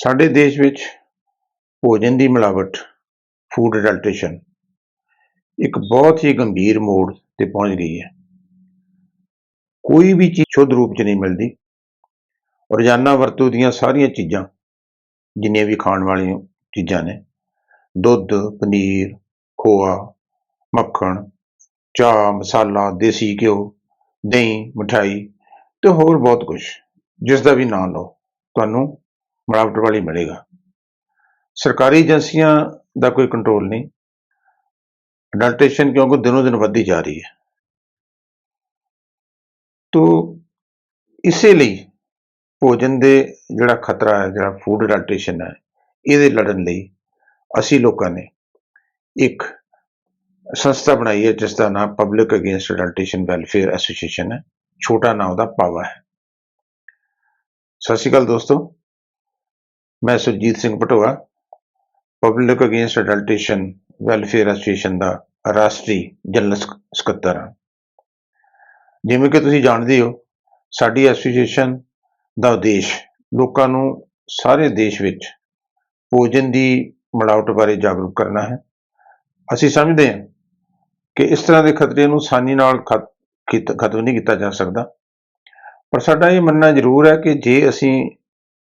ਸਾਡੇ ਦੇਸ਼ ਵਿੱਚ ਭੋਜਨ ਦੀ ਮਿਲਾਵਟ ਫੂਡ ਅਡਲਟ੍ਰੇਸ਼ਨ ਇੱਕ ਬਹੁਤ ਹੀ ਗੰਭੀਰ ਮੋੜ ਤੇ ਪਹੁੰਚ ਗਈ ਹੈ। ਕੋਈ ਵੀ ਚੀਜ਼ ਸ਼ੁੱਧ ਰੂਪ 'ਚ ਨਹੀਂ ਮਿਲਦੀ ਰੋਜ਼ਾਨਾ ਵਰਤੋਂ ਦੀਆਂ ਸਾਰੀਆਂ ਚੀਜ਼ਾਂ, ਜਿੰਨੀਆਂ ਵੀ ਖਾਣ ਵਾਲੀਆਂ ਚੀਜ਼ਾਂ ਨੇ, ਦੁੱਧ, ਪਨੀਰ, ਖੋਆ, ਮੱਖਣ, ਚਾਹ, ਮਸਾਲਾ, ਦੇਸੀ ਘਿਓ, ਦਹੀਂ ਮਠਾਈ ਤੇ ਹੋਰ ਬਹੁਤ ਕੁਝ ਜਿਸ ਦਾ ਵੀ ਨਾਂ ਲਓ, ਤੁਹਾਨੂੰ ਮਿਲਾਵਟ ਵਾਲੀ ਮਿਲੇਗਾ। ਸਰਕਾਰੀ ਏਜੰਸੀਆਂ ਦਾ ਕੋਈ ਕੰਟਰੋਲ ਨਹੀਂ। ਅਡਲਟ੍ਰੇਸ਼ਨ ਕਿਉਂਕਿ ਦਿਨੋ ਦਿਨ ਵੱਧਦੀ ਜਾ ਰਹੀ ਹੈ। ਤੋ ਇਸੇ ਲਈ ਭੋਜਨ ਦੇ ਜਿਹੜਾ ਖਤਰਾ ਹੈ, ਜਿਹੜਾ ਫੂਡ ਅਡਲਟ੍ਰੇਸ਼ਨ ਹੈ, ਇਹਦੇ ਲੜਨ ਲਈ ਅਸੀਂ ਲੋਕਾਂ ਨੇ ਇੱਕ ਸੰਸਥਾ ਬਣਾਈ ਹੈ ਜਿਸ ਦਾ ਨਾਮ public against adulteration welfare association ਹੈ। ਛੋਟਾ ਨਾਮ ਉਹਦਾ ਪਾਵਾ ਹੈ। ਸਤਿ ਸ਼੍ਰੀ ਅਕਾਲ ਦੋਸਤੋ। ਮੈਂ Surjit Singh Patoa public against adulteration welfare association ਦਾ ਰਾਸ਼ਟਰੀ ਜਨਰਲ ਸਕ- ਸਕੱਤਰ ਹਾਂ। ਜਿਵੇਂ ਕਿ ਤੁਸੀਂ ਜਾਣਦੇ ਹੋ, ਸਾਡੀ ਐਸੋਸੀਏਸ਼ਨ ਦਾ ਉਦੇਸ਼ ਲੋਕਾਂ ਨੂੰ ਸਾਰੇ ਦੇਸ਼ ਵਿੱਚ ਭੋਜਨ ਦੀ ਮਿਲਾਵਟ ਬਾਰੇ ਜਾਗਰੂਕ ਕਰਨਾ ਹੈ। ਅਸੀਂ ਸਮਝਦੇ ਹਾਂ ਕਿ ਇਸ ਤਰ੍ਹਾਂ ਦੇ ਖਤਰੇ ਨੂੰ ਆਸਾਨੀ ਨਾਲ ਖਤ- ਖਤਮ ਨਹੀਂ ਕੀਤਾ ਜਾ ਸਕਦਾ। ਪਰ ਸਾਡਾ ਇਹ ਮੰਨਣਾ ਜ਼ਰੂਰ ਹੈ ਕਿ ਜੇ ਅਸੀਂ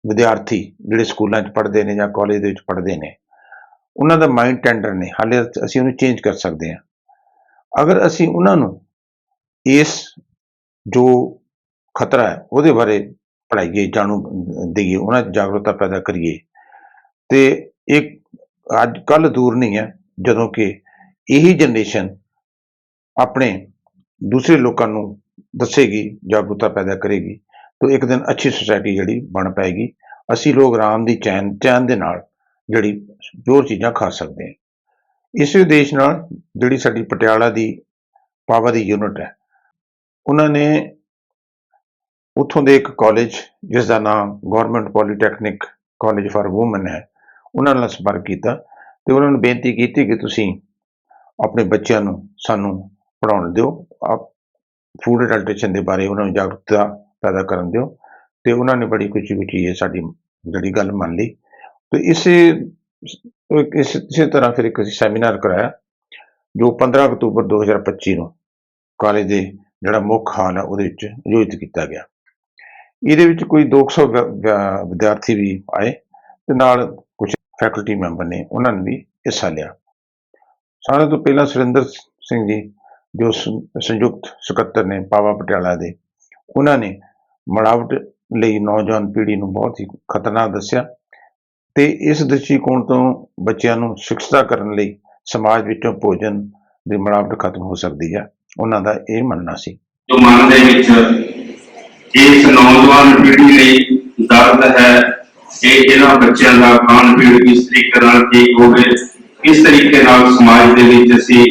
ਵਿਦਿਆਰਥੀ ਜਿਹੜੇ ਸਕੂਲਾਂ 'ਚ ਪੜ੍ਹਦੇ ਨੇ ਜਾਂ ਕਾਲਜ ਦੇ ਵਿੱਚ ਪੜ੍ਹਦੇ ਨੇ, ਉਹਨਾਂ ਦਾ ਮਾਈਂਡ ਟੈਂਡਰ ਨੇ, ਹਾਲੇ ਅਸੀਂ ਉਹਨੂੰ ਚੇਂਜ ਕਰ ਸਕਦੇ ਹਾਂ। ਅਗਰ ਅਸੀਂ ਉਹਨਾਂ ਨੂੰ ਇਸ ਜੋ ਖਤਰਾ ਹੈ, ਉਹਦੇ ਬਾਰੇ ਪੜ੍ਹਾਈਏ, ਜਾਣੂ ਦੇਈਏ, ਉਹਨਾਂ 'ਚ ਜਾਗਰੂਕਤਾ ਪੈਦਾ ਕਰੀਏ, ਤੇ ਇੱਕ ਅੱਜ ਕੱਲ ਦੂਰ ਨਹੀਂ ਹੈ, ਜਦੋਂ ਕਿ ਇਹੀ ਜਨਰੇਸ਼ਨ ਆਪਣੇ ਦੂਸਰੇ ਲੋਕਾਂ ਨੂੰ ਦੱਸੇਗੀ, ਜਾਗਰੂਕਤਾ ਪੈਦਾ ਕਰੇਗੀ। ਤਾਂ ਇੱਕ ਦਿਨ ਅੱਛੀ ਸੁਸਾਇਟੀ ਜਿਹੜੀ ਬਣ ਪਾਏਗੀ। ਅਸੀਂ ਲੋਕ ਆਰਾਮ ਦੀ ਚੈਨ ਚੈਨ ਦੇ ਨਾਲ ਜਿਹੜੀ ਜੋ ਚੀਜ਼ਾਂ ਖਾ ਸਕਦੇ ਹਾਂ। ਇਸੇ ਉਦੇਸ਼ ਨਾਲ ਜਿਹੜੀ ਸਾਡੀ ਪਟਿਆਲਾ ਦੀ ਪਾਵਾ ਦੀ ਯੂਨਿਟ ਹੈ, ਉਹਨਾਂ ਨੇ ਉੱਥੋਂ ਦੇ ਇੱਕ ਕਾਲਜ ਜਿਸ ਦਾ ਨਾਮ government polytechnic college for women ਹੈ, ਉਹਨਾਂ ਨਾਲ ਸੰਪਰਕ ਕੀਤਾ ਤੇ ਉਹਨਾਂ ਨੂੰ ਬੇਨਤੀ ਕੀਤੀ ਕਿ ਤੁਸੀਂ ਆਪਣੇ ਬੱਚਿਆਂ ਨੂੰ ਸਾਨੂੰ ਪੜਾਉਣ ਦਿਓ। ਆਪ ਫੂਡ ਅਡਲਟ੍ਰੇਸ਼ਨ ਦੇ ਬਾਰੇ ਉਹਨਾਂ ਨੂੰ ਜਾਗਰੂਕਤਾ ਪੈਦਾ ਕਰਨ ਦਿਓ। ਤੇ ਉਹਨਾਂ ਨੇ ਬੜੀ ਖੁਸ਼ੀ ਖੁਸ਼ੀ ਇਹ ਸਾਡੀ ਜਿਹੜੀ ਗੱਲ ਮੰਨ ਲਈ। ਤੇ ਇਸੇ ਇਸ, ਇਸੇ ਤਰ੍ਹਾਂ ਫਿਰ ਇੱਕ ਅਸੀਂ ਸੈਮੀਨਾਰ ਕਰਾਇਆ, ਜੋ 15 ਅਕਤੂਬਰ 2025 ਨੂੰ ਕਾਲਜ ਦੇ ਜਿਹੜਾ ਮੁੱਖ ਹਾਲ ਹੈ ਉਹਦੇ ਵਿੱਚ ਆਯੋਜਿਤ ਕੀਤਾ ਗਿਆ। ਇਹਦੇ ਵਿੱਚ ਕੋਈ 200 ਵਿ- ਵਿ- ਵਿਦਿਆਰਥੀ ਵੀ ਆਏ ਤੇ ਨਾਲ ਕੁਝ ਫੈਕਲਟੀ ਮੈਂਬਰ ਨੇ, ਉਹਨਾਂ ਨੇ ਵੀ ਹਿੱਸਾ ਲਿਆ। ਸਾਰਿਆਂ ਤੋਂ ਪਹਿਲਾਂ ਸੁਰਿੰਦਰ ਸਿੰਘ ਜੀ, ਜੋ ਸੰਯੁਕਤ ਸਕੱਤਰ ਨੇ ਪਾਵਾ ਪਟਿਆਲਾ ਦੇ, ਉਹਨਾਂ ਨੇ ਮਿਲਾਵਟ ਲਈ ਨੌਜਵਾਨ ਪੀੜ੍ਹੀ ਨੂੰ ਬਹੁਤ ਹੀ ਖਤਰਨਾਕ ਦੱਸਿਆ ਤੇ ਇਸ ਦ੍ਰਿਸ਼ਟੀਕੋਣ ਤੋਂ ਬੱਚਿਆਂ ਨੂੰ ਸਿੱਖਿਆ ਕਰਨ ਲਈ ਸਮਾਜ ਵਿੱਚੋਂ ਭੋਜਨ ਦੀ ਮਿਲਾਵਟ ਖਤਮ ਹੋ ਸਕਦੀ ਹੈ ਉਹਨਾਂ ਦਾ ਇਹ ਮੰਨਣਾ ਸੀ। ਜੋ ਮਨ ਦੇ ਵਿੱਚ ਇਸ ਨੌਜਵਾਨ ਪੀੜ੍ਹੀ ਲਈ ਦਰਦ ਹੈ ਕਿ ਇਹਨਾਂ ਬੱਚਿਆਂ ਦਾ ਖਾਣ ਪੀਣ ਕਿਸ ਤਰੀਕੇ ਨਾਲ ਠੀਕ ਹੋਵੇ, ਕਿਸ ਤਰੀਕੇ ਨਾਲ ਸਮਾਜ ਦੇ ਵਿੱਚ ਅਸੀਂ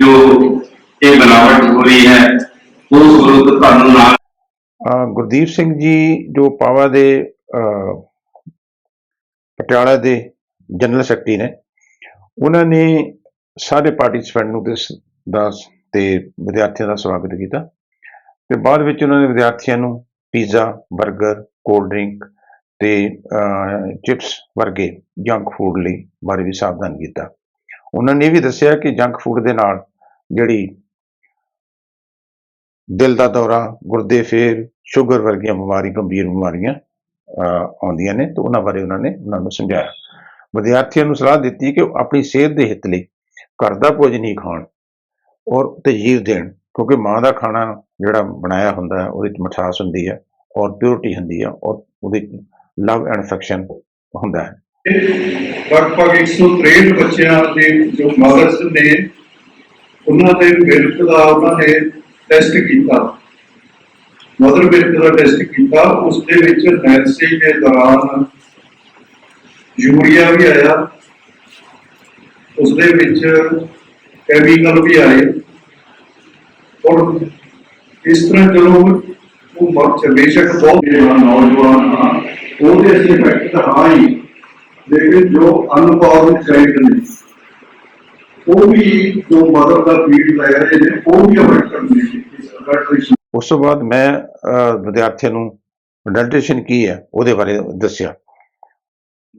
ਜੋ ਇਹ ਮਿਲਾਵਟ ਹੋ ਰਹੀ ਹੈ, ਉਸ ਵਿਰੁੱਧ ਤੁਹਾਨੂੰ ਨਾਲ ਗੁਰਦੀਪ ਸਿੰਘ ਜੀ ਜੋ ਪਾਵਾ ਦੇ ਪਟਿਆਲਾ ਦੇ ਜਨਰਲ ਸੈਕਟਰੀ ਨੇ, ਉਹਨਾਂ ਨੇ ਸਾਰੇ ਪਾਰਟਿਸਪੈਂਟ ਨੂੰ ਇਸ ਦਾ ਤੇ ਵਿਦਿਆਰਥੀਆਂ ਦਾ ਸਵਾਗਤ ਕੀਤਾ ਤੇ ਬਾਅਦ ਵਿੱਚ ਉਹਨਾਂ ਨੇ ਵਿਦਿਆਰਥੀਆਂ ਨੂੰ ਪੀਜ਼ਾ 버ਗਰ ਕੋਲਡ ਡਰਿੰਕ ਤੇ ਚਿਪਸ ਵਰਗੇ ਜੰਕ ਫੂਡ ਲਈ ਬਾਰੇ ਵੀ ਸਾਵਧਾਨ ਕੀਤਾ। ਉਹਨਾਂ ਨੇ ਇਹ ਵੀ ਦੱਸਿਆ ਕਿ ਜੰਕ ਫੂਡ ਦੇ ਨਾਲ ਜਿਹੜੀ ਦਿਲ ਦਾ ਦੌਰਾ, ਗੁਰਦੇ ਫੇਰ ਸ਼ੂਗਰ ਵਰਗੀਆਂ ਬਿਮਾਰੀ, ਗੰਭੀਰ ਬਿਮਾਰੀਆਂ ਆਉਂਦੀਆਂ ਨੇ ਤੇ ਉਹਨਾਂ ਬਾਰੇ ਉਹਨਾਂ ਨੇ ਉਹਨਾਂ ਨੂੰ ਸਮਝਾਇਆ। ਵਿਦਿਆਰਥੀਆਂ ਨੂੰ ਸਲਾਹ ਦਿੱਤੀ ਕਿ ਉਹ ਆਪਣੀ ਸਿਹਤ ਦੇ ਹਿੱਤ ਲਈ ਘਰ ਦਾ ਭੋਜਨ ਹੀ ਖਾਣ ਔਰ ਤਜੀਵ ਦੇਣ, ਕਿਉਂਕਿ ਮਾਂ ਦਾ ਖਾਣਾ ਜਿਹੜਾ ਬਣਾਇਆ ਹੁੰਦਾ ਹੈ, ਉਹਦੇ ਵਿੱਚ ਮਿਠਾਸ ਹੁੰਦੀ ਹੈ ਔਰ ਪਿਓਰਿਟੀ ਹੁੰਦੀ ਹੈ ਔਰ ਉਹਦੇ ਲਵ ਐਂਡ ਅਫੈਕਸ਼ਨ ਹੁੰਦਾ ਹੈ। ਲਗਭਗ 163 ਬੱਚਿਆਂ ਦੇ ਜੋ ਮਦਰਸ ਨੇ, ਉਹਨਾਂ ਦੇ ਮਿਲਕ ਦਾ ਉਹਨਾਂ ਨੇ ਟੈਸਟ ਕੀਤਾ। ਮਦਰ ਮਿਲਕ ਦਾ ਟੈਸਟ ਕੀਤਾ ਉਸ ਦੇ ਵਿੱਚ ਨੈਂਸੀ ਦੇ ਦੌਰਾਨ ਯੂਰੀਆ ਵੀ ਆਇਆ। ਉਸ ਦੇ ਵਿੱਚ ਕੈਮੀਕਲ ਵੀ ਆਏ। ਔਰ ਇਸ ਤਰ੍ਹਾਂ ਚਲੋ, ਉਹ ਮਰਚ ਬੇਸ਼ੱਕ ਬਹੁਤ ਜਿਹੜਾ ਨੌਜਵਾਨ ਹਾਂ ਉਹਦੇ ਅਸੀਂ ਇਫੈਕਟ ਤਾਂ ਹਾਂ ਹੀ, ਲੇਕਿਨ ਜੋ ਅਨਪੌਰਨ ਚਾਈਲਡ ਨੇ ਉਹ ਵੀ ਜੋ ਮਦਰ ਦਾ ਫੀਡ ਲੈ ਰਹੇ ਨੇ ਉਹ ਵੀ ਅਫੈਕਟ ਕਰਦੇ ਨੇ ਇਸ ਅਡਲਟ੍ਰੇਸ਼ਨ ਉਸ ਤੋਂ ਬਾਅਦ ਮੈਂ ਵਿਦਿਆਰਥੀਆਂ ਨੂੰ ਅਡਲਟ੍ਰੇਸ਼ਨ ਕੀ ਹੈ ਉਹਦੇ ਬਾਰੇ ਦੱਸਿਆ।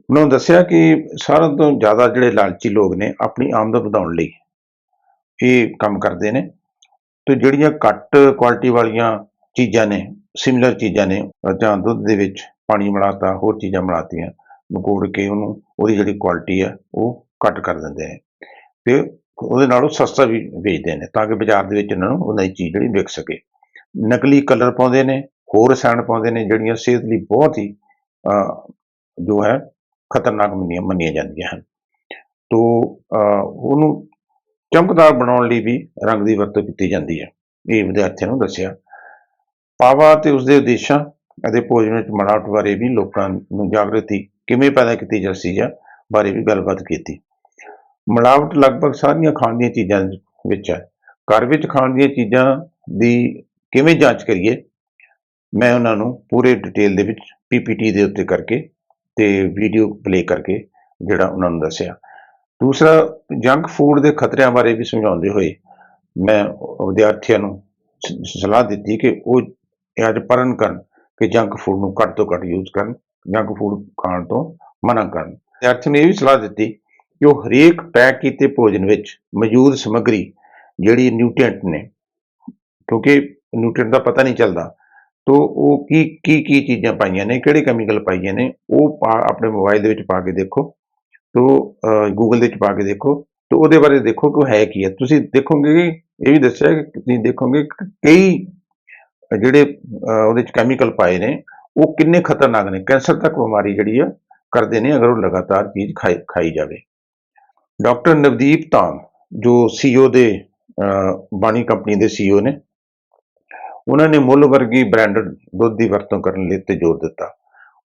ਉਹਨਾਂ ਨੂੰ ਦੱਸਿਆ ਕਿ ਸਾਰਿਆਂ ਤੋਂ ਜ਼ਿਆਦਾ ਜਿਹੜੇ ਲਾਲਚੀ ਲੋਕ ਨੇ ਆਪਣੀ ਆਮਦਨ ਵਧਾਉਣ ਲਈ ਇਹ ਕੰਮ ਕਰਦੇ ਨੇ ਤੇ ਜਿਹੜੀਆਂ ਘੱਟ ਕੁਆਲਿਟੀ ਵਾਲੀਆਂ ਚੀਜ਼ਾਂ ਨੇ ਸਿਮਿਲਰ ਚੀਜ਼ਾਂ ਨੇ, ਜਾਂ ਦੁੱਧ ਦੇ ਵਿੱਚ ਪਾਣੀ ਮਿਲਾਤਾ, ਹੋਰ ਚੀਜ਼ਾਂ ਮਿਲਾਤੀਆਂ ਨਕੋੜ ਕੇ ਉਹਨੂੰ, ਉਹਦੀ ਜਿਹੜੀ ਕੁਆਲਿਟੀ ਹੈ ਉਹ ਘੱਟ ਕਰ ਦਿੰਦੇ ਨੇ ਤੇ ਉਹਦੇ ਨਾਲ ਉਹ ਸਸਤਾ ਵੀ ਵੇਚਦੇ ਨੇ ਤਾਂ ਕਿ ਬਾਜ਼ਾਰ ਦੇ ਵਿੱਚ ਇਹਨਾਂ ਨੂੰ ਉਹਨਾਂ ਦੀ ਚੀਜ਼ ਜਿਹੜੀ ਵਿਕ ਸਕੇ। ਨਕਲੀ ਕਲਰ ਪਾਉਂਦੇ ਨੇ, ਹੋਰ ਰਸਾਇਣ ਪਾਉਂਦੇ ਨੇ, ਜਿਹੜੀਆਂ ਸਿਹਤ ਲਈ ਬਹੁਤ ਹੀ ਜੋ ਹੈ, ਖਤਰਨਾਕ ਮੰਨੀਆਂ ਮੰਨੀਆਂ ਜਾਂਦੀਆਂ ਹਨ। ਤੋ ਉਹਨੂੰ ਚਮਕਦਾਰ ਬਣਾਉਣ ਲਈ ਵੀ ਰੰਗ ਦੀ ਵਰਤੋਂ ਕੀਤੀ ਜਾਂਦੀ ਹੈ। ਇਹ ਵਿਦਿਆਰਥੀਆਂ ਨੂੰ ਦੱਸਿਆ। ਪਾਵਾ ਤੇ ਉਸਦੇ ਉਦੇਸ਼ਾਂ ਅਤੇ ਭੋਜਨ ਵਿੱਚ ਮਿਲਾਵਟ ਬਾਰੇ ਵੀ ਲੋਕਾਂ ਨੂੰ ਜਾਗਰਤੀ ਕਿਵੇਂ ਪੈਦਾ ਕੀਤੀ ਜਾ ਸਕਦੀ ਹੈ, ਬਾਰੇ ਵੀ ਗੱਲਬਾਤ ਕੀਤੀ। ਮਿਲਾਵਟ ਲਗਭਗ ਸਾਰੀਆਂ ਖਾਣ ਦੀਆਂ ਚੀਜ਼ਾਂ ਵਿੱਚ ਹੈ। ਘਰ ਵਿੱਚ ਖਾਣ ਦੀਆਂ ਚੀਜ਼ਾਂ ਦੀ ਕਿਵੇਂ ਜਾਂਚ ਕਰੀਏ? ਮੈਂ ਉਹਨਾਂ ਨੂੰ ਪੂਰੇ ਡਿਟੇਲ ਦੇ ਵਿੱਚ ਪੀਪੀਟੀ ਦੇ ਉੱਤੇ ਕਰਕੇ ਤੇ ਵੀਡੀਓ ਪਲੇ ਕਰਕੇ ਜਿਹੜਾ ਉਹਨਾਂ ਨੂੰ ਦੱਸਿਆ। ਦੂਸਰਾ ਜੰਕ ਫੂਡ ਦੇ ਖਤਰਿਆਂ ਬਾਰੇ ਵੀ ਸਮਝਾਉਂਦੇ ਹੋਏ ਮੈਂ ਵਿਦਿਆਰਥੀਆਂ ਨੂੰ ਸਲਾਹ ਦਿੱਤੀ ਕਿ ਉਹ ਅੱਜ ਪਰਨ ਕਰਨ ਕਿ ਜੰਕ ਫੂਡ ਨੂੰ ਘੱਟ ਤੋਂ ਘੱਟ ਯੂਜ਼ ਕਰਨ ਜੰਕ ਫੂਡ ਖਾਣ ਤੋਂ ਮਨਾ ਕਰਨ। ਵਿਦਿਆਰਥੀਆਂ ਨੇ ਇਹ ਵੀ ਸਲਾਹ ਦਿੱਤੀ ਕਿ ਉਹ ਹਰੇਕ ਪੈਕ ਕੀਤੇ ਭੋਜਨ ਵਿੱਚ ਮੌਜੂਦ ਸਮੱਗਰੀ ਜਿਹੜੀ ਨਿਊਟ੍ਰੀਐਂਟ ਨੇ, ਕਿਉਂਕਿ ਨਿਊਟ੍ਰੀਐਂਟ ਦਾ ਪਤਾ ਨਹੀਂ ਚੱਲਦਾ। ਤੋ ਉਹ ਕੀ ਕੀ ਕੀ ਚੀਜ਼ਾਂ ਪਾਈਆਂ ਨੇ, ਕਿਹੜੇ ਕੈਮੀਕਲ ਪਾਈਆਂ ਨੇ, ਉਹ ਪਾ- ਆਪਣੇ ਮੋਬਾਈਲ ਦੇ ਵਿੱਚ ਪਾ ਕੇ ਦੇਖੋ। ਤੋ ਗੂਗਲ ਦੇ ਵਿੱਚ ਪਾ ਕੇ ਦੇਖੋ। ਤੋ ਉਹਦੇ ਬਾਰੇ ਦੇਖੋ ਕਿ ਉਹ ਹੈ ਕੀ ਹੈ। ਤੁਸੀਂ ਦੇਖੋਗੇ ਇਹ ਵੀ ਦੱਸਿਆ ਕਿ ਤੁਸੀਂ ਦੇਖੋਗੇ ਕਈ ਜਿਹੜੇ ਉਹਦੇ ਵਿੱਚ ਕੈਮੀਕਲ ਪਾਏ ਨੇ, ਉਹ ਕਿੰਨੇ ਖਤਰਨਾਕ ਨੇ। ਕੈਂਸਰ ਤੱਕ ਬਿਮਾਰੀ ਜਿਹੜੀ ਆ, ਕਰਦੇ ਨੇ ਅਗਰ ਉਹ ਲਗਾਤਾਰ ਚੀਜ਼ ਖਾਈ ਖਾਈ ਜਾਵੇ। ਡਾਕਟਰ ਨਵਦੀਪ ਧਾਮ, ਜੋ ਸੀਈਓ ਦੇ ਬਾਣੀ ਕੰਪਨੀ ਦੇ ਸੀਈਓ ਨੇ ਉਹਨਾਂ ਨੇ ਮੁੱਲ ਵਰਗੀ ਬ੍ਰਾਂਡਡ ਦੁੱਧ ਦੀ ਵਰਤੋਂ ਕਰਨ ਲਈ ਤੇ ਜ਼ੋਰ ਦਿੱਤਾ।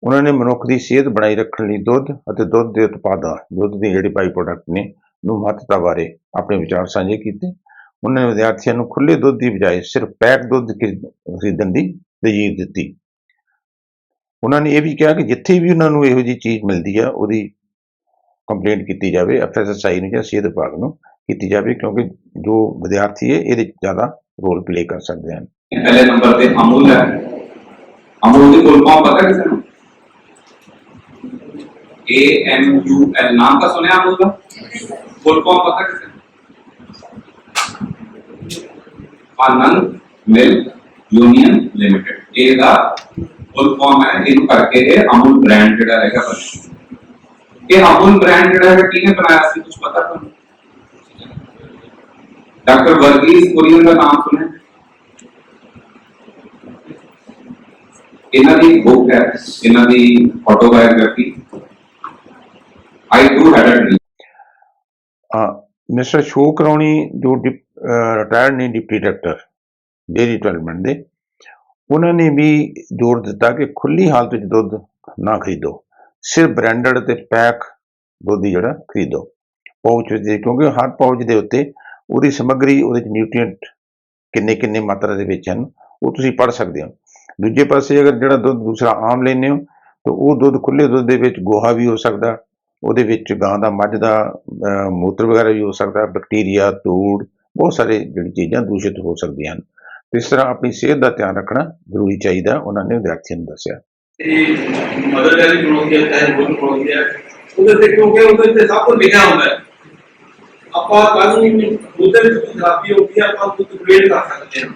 ਉਹਨਾਂ ਨੇ ਮਨੁੱਖ ਦੀ ਸਿਹਤ ਬਣਾਈ ਰੱਖਣ ਲਈ ਦੁੱਧ ਅਤੇ ਦੁੱਧ ਦੇ ਉਤਪਾਦਾਂ, ਦੁੱਧ ਦੇ ਜਿਹੜੇ ਬਾਈ ਪ੍ਰੋਡਕਟ ਨੇ, ਨੂੰ ਮਹੱਤਤਾ ਬਾਰੇ ਆਪਣੇ ਵਿਚਾਰ ਸਾਂਝੇ ਕੀਤੇ। ਉਹਨਾਂ ਨੇ ਵਿਦਿਆਰਥੀਆਂ ਨੂੰ ਖੁੱਲੇ ਦੁੱਧ ਦੀ ਬਜਾਏ ਸਿਰਫ ਪੈਕ ਦੁੱਧ ਖਰੀਦ- ਖਰੀਦਣ ਦੀ ਤਰਜੀਹ ਦਿੱਤੀ। ਉਹਨਾਂ ਨੇ ਇਹ ਵੀ ਕਿਹਾ ਕਿ ਜਿੱਥੇ ਵੀ ਉਹਨਾਂ ਨੂੰ ਇਹੋ ਜਿਹੀ ਚੀਜ਼ ਮਿਲਦੀ ਆ, ਉਹਦੀ ਕੰਪਲੇਂਟ ਕੀਤੀ ਜਾਵੇ ਐਫਐਸਐਸਆਈ ਨੂੰ ਜਾਂ ਸਿਹਤ ਵਿਭਾਗ ਨੂੰ ਕੀਤੀ ਜਾਵੇ, ਕਿਉਂਕਿ ਜੋ ਵਿਦਿਆਰਥੀ ਹੈ, ਇਹਦੇ 'ਚ ਜ਼ਿਆਦਾ ਰੋਲ ਪਲੇ ਕਰ ਸਕਦੇ ਹਨ। पहले नंबर पे अमूल है। अमूल की फुल फॉर्म पता किसे ए एम यू एल नाम का सुने अमूल का? फुल फॉर्म पता किसे आनंद मिल यूनियन लिमिटेड। ए का फुल फॉर्म है? इन करके है, अमूल ब्रांड जरा रहेगा बस। ये अमूल ब्रांड जरा है किसने बनाया सी कुछ पता तो डॉक्टर वर्गीज कुरियन का नाम सुने ਇਹਨਾਂ ਦੀ ਬੁੱਕ ਹੈ, ਇਹਨਾਂ ਦੀ autobiography I too had a dream mister ਸ਼ੋਕ ਰੌਣੀ ਜੋ ਰਿਟਾਇਰਡ ਨੇ ਡਿਪਟੀ ਡਾਇਰੈਕਟਰ ਡੇਰੀ ਡਿਵੈਲਪਮੈਂਟ ਦੇ, ਉਹਨਾਂ ਨੇ ਵੀ ਜ਼ੋਰ ਦਿੱਤਾ ਕਿ ਖੁੱਲੀ ਹਾਲਤ ਵਿੱਚ ਦੁੱਧ ਨਾ ਖਰੀਦੋ। ਸਿਰਫ ਬ੍ਰਾਂਡਡ ਤੇ ਪੈਕ ਦੁੱਧ ਜਿਹੜਾ ਖਰੀਦੋ। ਪਾਊਚ ਵਿੱਚ ਕਿਉਂਕਿ ਹਰ ਪਾਊਚ ਦੇ ਉੱਤੇ ਉਹਦੀ ਸਮੱਗਰੀ, ਉਹਦੇ ਚ ਨਿਊਟ੍ਰੀਐਂਟ ਕਿੰਨੇ ਕਿੰਨੇ ਮਾਤਰਾ ਦੇ ਵਿੱਚ ਹਨ, ਉਹ ਤੁਸੀਂ ਪੜ੍ਹ ਸਕਦੇ ਹੋ। ਦੂਜੇ ਪਾਸੇ ਅਗਰ ਜਿਹੜਾ ਦੁੱਧ ਦੂਸਰਾ ਆਮ ਲੈਂਦੇ ਹੋ, ਤਾਂ ਉਹ ਦੁੱਧ ਖੁੱਲੇ ਦੁੱਧ ਦੇ ਵਿੱਚ ਗੋਹਾ ਵੀ ਹੋ ਸਕਦਾ, ਉਹਦੇ ਵਿੱਚ ਗਾਂ ਦਾ ਮੱਝ ਦਾ ਮੂਤਰ ਵਗੈਰਾ ਵੀ ਹੋ ਸਕਦਾ, ਬੈਕਟੀਰੀਆ, ਧੂੜ, ਬਹੁਤ ਸਾਰੇ ਜਿਹੜੀ ਚੀਜ਼ਾਂ ਦੂਸ਼ਿਤ ਹੋ ਸਕਦੀਆਂ ਹਨ। ਇਸ ਤਰ੍ਹਾਂ ਆਪਣੀ ਸਿਹਤ ਦਾ ਧਿਆਨ ਰੱਖਣਾ ਜ਼ਰੂਰੀ ਚਾਹੀਦਾ, ਉਹਨਾਂ ਨੇ ਵਿਦਿਆਰਥੀਆਂ ਨੂੰ ਦੱਸਿਆ। ਤੇ ਮਦਰ ਡੈਰੀ ਬਣਾਉਂਦੀ ਹੈ ਚਾਹੇ ਦੁੱਧ ਬਣਾਉਂਦੀ ਉਹਦੇ ਤੇ ਕਿਉਂਕਿ ਉਹਦੇ ਤੇ ਸਭ ਕੁਝ ਲਿਖਿਆ ਹੁੰਦਾ ਹੈ। ਆਪਾਂ ਕੱਲ ਨੂੰ ਵਿੱਚ ਖਰਾਬੀ ਹੋ, ਆਪਾਂ ਦੁੱਧ ਗ੍ਰੇਡ ਕਰ ਸਕਦੇ ਹਾਂ।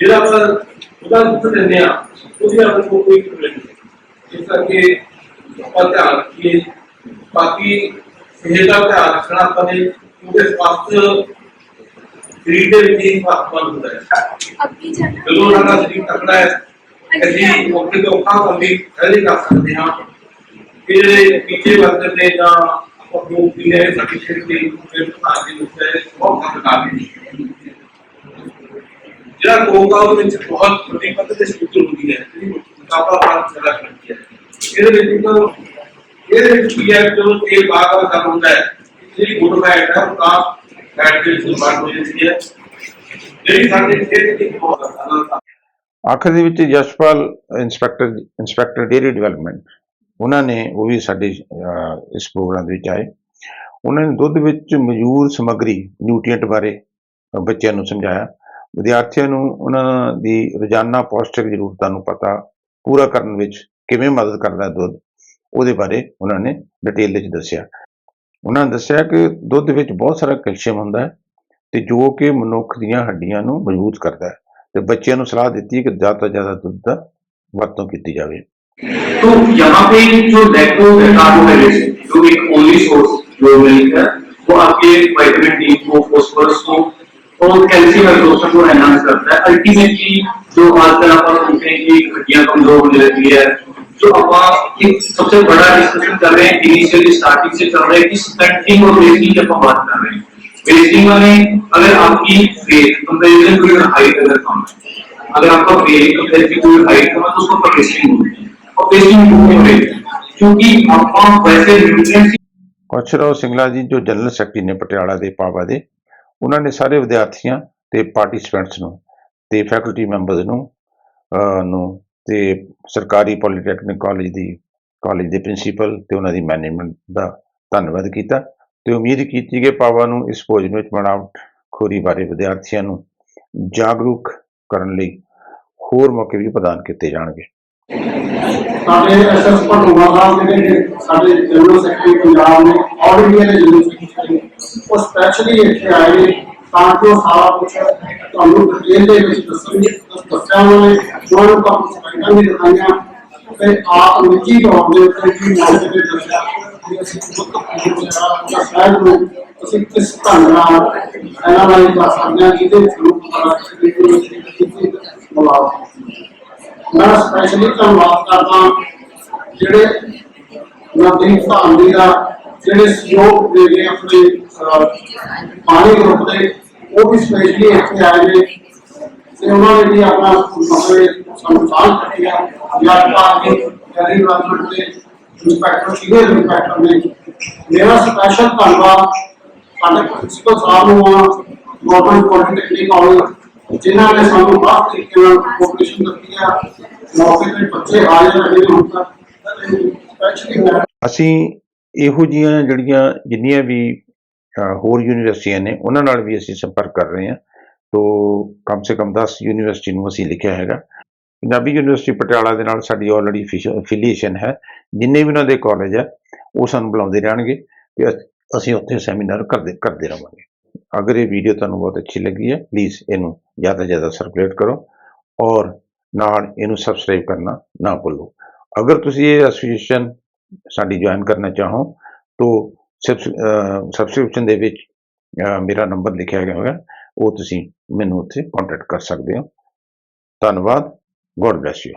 ਜਿਹੜਾ ਆਪਾਂ ਉਹਦਾ ਦੁੱਧ ਦਿੰਦੇ ਆ ਉਹਦੀ ਆਪਾਂ ਨੂੰ ਕੋਈ ਕੰਪਲੇਂਟ ਨਹੀਂ ਇਸ ਕਰਕੇ ਆਪਾਂ ਧਿਆਨ ਰੱਖੀਏ ਬਾਕੀ ਸਿਹਤ ਦਾ ਧਿਆਨ ਰੱਖਣਾ ਆਪਾਂ ਨੇ ਕਿਉਂਕਿ ਸਵਾਸਥ ਸਰੀਰ ਦੇ ਵਿੱਚ ਹੀ ਸਵਾਸਥ ਹੁੰਦਾ ਹੈ ਅੱਗੇ ਜਾਣਾ ਜਦੋਂ ਸਾਡਾ ਸਰੀਰ ਤਕੜਾ ਹੈ ਅਸੀਂ ਔਖੇ ਤੋਂ ਔਖਾ ਕੰਮ ਵੀ ਪਹਿਲੇ ਕਰ ਸਕਦੇ ਹਾਂ ਕਿ ਜਿਹੜੇ ਪਿੱਛੇ ਵਰਤਨ ਨੇ ਜਾਂ ਆਪਾਂ ਜੋ ਪੀਲੇ ਸਾਡੀ ਸਿਹਤ ਦੀ ਫਿਰ ਭਾਗ ਦੇ ਉੱਤੇ ਬਹੁਤ ਕੰਮ ਕਰਦੇ ਨੇ ਜਿਹੜਾ ਕੋਗਾ ਉਹਦੇ ਵਿੱਚ ਬਹੁਤ ਵੱਡੀ ਪੱਧਰ ਤੇ ਸ਼ੁੱਧ ਹੁੰਦੀ ਹੈ, ਜਿਹੜੀ ਮੁਕਾਬਲਾ ਬਾਤ ਕਰਦੀ ਹੈ। ਇਹਦੇ ਵਿੱਚ ਤਾਂ ਇਹਦੇ ਵਿੱਚ ਕੀ ਹੈ, ਜਦੋਂ ਤੇਲ ਬਾਗ ਦਾ ਕੰਮ ਹੁੰਦਾ ਹੈ, ਜਿਹੜੀ ਗੁੱਡ ਫੈਟ ਹੈ, ਉਹ ਤਾਂ ਫੈਟ ਦੇ ਵਿੱਚ ਬਾਤ ਹੋ ਜਾਂਦੀ ਹੈ। ਜਿਹੜੀ ਸਾਡੇ ਸਿਹਤ ਦੀ ਬਹੁਤ ਜ਼ਿਆਦਾ ਆਖਰ ਦੇ ਵਿੱਚ Yashpal inspector inspector dairy development, ਉਹਨਾਂ ਨੇ ਉਹ ਵੀ ਸਾਡੇ ਇਸ ਪ੍ਰੋਗਰਾਮ ਦੇ ਵਿੱਚ ਆਏ। ਉਹਨਾਂ ਨੇ ਦੁੱਧ ਵਿੱਚ ਮੌਜੂਦ ਸਮੱਗਰੀ ਨਿਊਟ੍ਰੀਐਂਟ ਬਾਰੇ ਬੱਚਿਆਂ ਨੂੰ ਸਮਝਾਇਆ। ਵਿਦਿਆਰਥੀਆਂ ਨੂੰ ਉਹਨਾਂ ਦੀ ਰੋਜ਼ਾਨਾ ਪੌਸ਼ਟਿਕ ਜ਼ਰੂਰਤਾਂ ਨੂੰ ਪਤਾ ਪੂਰਾ ਕਰਨ ਵਿੱਚ ਕਿਵੇਂ ਮਦਦ ਕਰਦਾ ਹੈ ਦੁੱਧ ਉਹਦੇ ਬਾਰੇ ਉਹਨਾਂ ਨੇ ਡਿਟੇਲ ਵਿੱਚ ਦੱਸਿਆ ਉਹਨਾਂ ਨੇ ਦੱਸਿਆ ਕਿ ਦੁੱਧ ਵਿੱਚ ਬਹੁਤ ਸਾਰਾ ਕੈਲਸ਼ੀਅਮ ਹੁੰਦਾ ਹੈ ਤੇ ਜੋ ਕਿ ਮਨੁੱਖ ਦੀਆਂ ਹੱਡੀਆਂ ਨੂੰ ਮਜ਼ਬੂਤ ਕਰਦਾ ਹੈ ਤੇ ਬੱਚਿਆਂ ਨੂੰ ਸਲਾਹ ਦਿੱਤੀ ਹੈ ਕਿ ਜ਼ਿਆਦਾ ਤੋਂ ਜ਼ਿਆਦਾ ਦੁੱਧ ਦਾ ਵਰਤੋਂ ਕੀਤੀ ਜਾਵੇ तो यहाँ पे जो लैक्टो कार्बोहाइड्रेट्स जो एक ओनली सोर्स जो मिल्क है वो आपके विटामिन डी को फॉस्फोरस को और कैल्शियम एब्जॉर्प्शन को एनहांस करता है अल्टीमेटली जो आजकल आप सुनते हैं कि हड्डियां कमजोर होने लगी है जो आप एक सबसे बड़ा डिस्कशन कर रहे हैं इनिशियली स्टार्टिंग से चल रहा है कि स्टंटिंग और बेसिंग की अपन बात कर रहे हैं बेसिंग में अगर आपकी weight comparison to your height अगर कम है अगर आपका weight compare to your height कम है तो उसको पेस्टिंग होती है और पेस्टिंग क्यों हो रही है क्योंकि आपका वैसे न्यूट्रिएंट्स ਕੌਸ਼ਲਰਾਓ ਸਿੰਗਲਾ ਜੀ ਜੋ ਜਨਰਲ ਸੈਕਟਰੀ ਨੇ ਪਟਿਆਲਾ ਦੇ ਪਾਵਾ ਦੇ ਉਹਨਾਂ ਨੇ ਸਾਰੇ ਵਿਦਿਆਰਥੀਆਂ ਤੇ ਪਾਰਟਿਸਪੈਂਟਸ ਨੂੰ ਤੇ ਫੈਕਲਟੀ ਮੈਂਬਰਸ ਨੂੰ ਅਹ, ਨੂੰ ਤੇ ਸਰਕਾਰੀ ਪੋਲੀਟੈਕਨਿਕ ਕਾਲਜ ਦੀ ਕਾਲਜ ਦੇ ਪ੍ਰਿੰਸੀਪਲ ਤੇ ਉਹਨਾਂ ਦੀ ਮੈਨੇਜਮੈਂਟ ਦਾ ਧੰਨਵਾਦ ਕੀਤਾ ਤੇ ਉਮੀਦ ਕੀਤੀ ਕਿ ਪਾਵਾ ਨੂੰ ਇਸ ਭੋਜਨ ਵਿੱਚ ਬਣਾਵਟ ਖੋਰੀ ਬਾਰੇ ਵਿਦਿਆਰਥੀਆਂ ਨੂੰ ਜਾਗਰੂਕ ਕਰਨ ਲਈ ਹੋਰ ਮੌਕੇ ਵੀ ਪ੍ਰਦਾਨ ਕੀਤੇ ਜਾਣਗੇ। ਸਾਡੇ ਐਸਐਸ ਭਟੂਆ ਸਾਹਿਬ ਜਿਹੜੇ ਸਾਡੇ ਜਨਰਲ ਸੈਕਟਰੀ ਪੰਜਾਬ ਨੇ ਆਲਰੇਡੀ ਦੇ ਜਨਰਲ ਸੈਕਟਰੀ ਉਹ ਸਪੈਸ਼ਲੀ ਇੱਥੇ ਆਏ ਨੇ ਤਾਂ ਕਿ ਉਹ ਸਾਰਾ ਕੁਝ ਤੁਹਾਨੂੰ ਡਿਟੇਲ ਦੇ ਵਿੱਚ ਦੱਸਣਗੇ ਦੱਸਿਆ ਉਹਨਾਂ ਨੇ ਉਹਨਾਂ ਨੂੰ ਕੰਮ ਸਲਾਈਡਾਂ ਵੀ ਦਿਖਾਈਆਂ ਤੇ ਆਪ ਨਿੱਜੀ ਤੌਰ ਦੇ ਉੱਤੇ ਵੀ ਮੌਕੇ ਤੇ ਦੱਸਿਆ ਕਿ ਅਸੀਂ ਜਿਹੜਾ ਸ਼ਹਿਰ ਨੂੰ ਅਸੀਂ ਕਿਸ ਢੰਗ ਨਾਲ ਐਨਾਲਾਈਜ਼ ਕਰ ਸਕਦੇ ਹਾਂ ਜਿਹਦੇ ਵਿੱਚ ਸਾਨੂੰ ਪਤਾ ਲੱਗ ਸਕੇ ਕਿ ਇਹ ਮੁਲਾਜ਼ਮ ਮੈਂ ਸਪੈਸ਼ਲੀ ਧੰਨਵਾਦ ਕਰਦਾ ਜਿਹੜੇ ਨਵਦੀਪ ਧਾਂਦੀ ਦਾ ਜਿਹੜੇ ਸਹਿਯੋਗ ਦੇ ਗਏ ਆਪਣੇ ਪਾਣੀ ਗਰੁੱਪ ਦੇ, ਉਹ ਵੀ ਸਪੈਸ਼ਲੀ ਇੱਥੇ ਆਏ ਨੇ। ਤੇ ਉਹਨਾਂ ਨੇ ਵੀ ਆਪਣਾ ਮਸਲੇ ਸੰਸਾਲ ਕੱਟਿਆ ਜਾਂ ਤਾਂ ਕਿ ਕਰੀ ਡਿਵੈਲਪਮੈਂਟ ਦੇ ਇੰਸਪੈਕਟਰ ਸੀਨੀਅਰ ਇੰਸਪੈਕਟਰ ਨੇ। ਮੇਰਾ ਸਪੈਸ਼ਲ ਧੰਨਵਾਦ ਸਾਡੇ ਪ੍ਰਿੰਸੀਪਲ ਸਾਹਿਬ ਨੂੰ ਗਵਰਨਮੈਂਟ ਪੋਲੀਟੈਕਨਿਕ ਕਾਲਜ ਜਿਨ੍ਹਾਂ ਨੇ ਸਾਨੂੰ ਬਹੁਤ ਤਰੀਕੇ ਨਾਲ ਕੋਆਪਰੇਸ਼ਨ ਦਿੱਤੀ ਆ। ਮੌਕੇ ਤੇ ਬੱਚੇ ਹਾਜ਼ਰ ਰਹੇ ਹੁਣ ਤੱਕ। ਅਸੀਂ ਇਹੋ ਜੀਆਂ ਜਿਹੜੀਆਂ ਜਿੰਨੀਆਂ ਵੀ ਹੋਰ ਯੂਨੀਵਰਸਿਟੀਆਂ ਨੇ, ਉਹਨਾਂ ਨਾਲ ਵੀ ਅਸੀਂ ਸੰਪਰਕ ਕਰ ਰਹੇ ਹਾਂ। ਤੋ ਕਮ ਸੇ ਕਮ 10 ਯੂਨੀਵਰਸਿਟੀ ਨੂੰ ਅਸੀਂ ਲਿਖਿਆ ਹੈਗਾ। ਪੰਜਾਬੀ ਯੂਨੀਵਰਸਿਟੀ ਪਟਿਆਲਾ ਦੇ ਨਾਲ ਸਾਡੀ ਆਲਰੇਡੀ ਅਫੀਲੀਏਸ਼ਨ ਹੈ। ਜਿੰਨੇ ਵੀ ਉਹਨਾਂ ਦੇ ਕਾਲਜ ਹੈ, ਉਹ ਸਾਨੂੰ ਬੁਲਾਉਂਦੇ ਰਹਿਣਗੇ ਤੇ ਅਸੀਂ ਉੱਥੇ ਸੈਮੀਨਾਰ ਕਰਦੇ ਕਰਦੇ ਰਵਾਂਗੇ। ਅਗਰ ਇਹ ਵੀਡੀਓ ਤੁਹਾਨੂੰ ਬਹੁਤ ਅੱਛੀ ਲੱਗੀ ਹੈ ਪਲੀਜ਼ ਇਹਨੂੰ ਜ਼ਿਆਦਾ ਤੋਂ ਜ਼ਿਆਦਾ ਸਰਕੂਲੇਟ ਕਰੋ ਔਰ ਨਾਲ ਇਹਨੂੰ ਸਬਸਕ੍ਰਾਈਬ ਕਰਨਾ ਨਾ ਭੁੱਲੋ। ਅਗਰ ਤੁਸੀਂ ਇਹ ਐਸੋਸੀਏਸ਼ਨ ਸਾਡੀ ਜੁਆਇਨ ਕਰਨਾ ਚਾਹੋ, ਤਾਂ ਸਬਸਕ੍ਰਿਪਸ਼ਨ ਦੇ ਵਿੱਚ ਮੇਰਾ ਨੰਬਰ ਲਿਖਿਆ ਗਿਆ ਹੋਇਆ, ਉਹ ਤੁਸੀਂ ਮੈਨੂੰ ਉੱਥੇ ਕੰਟੈਕਟ ਕਰ ਸਕਦੇ ਹੋ। ਧੰਨਵਾਦ ਗੋਡ ਬlesਸ ਯੂ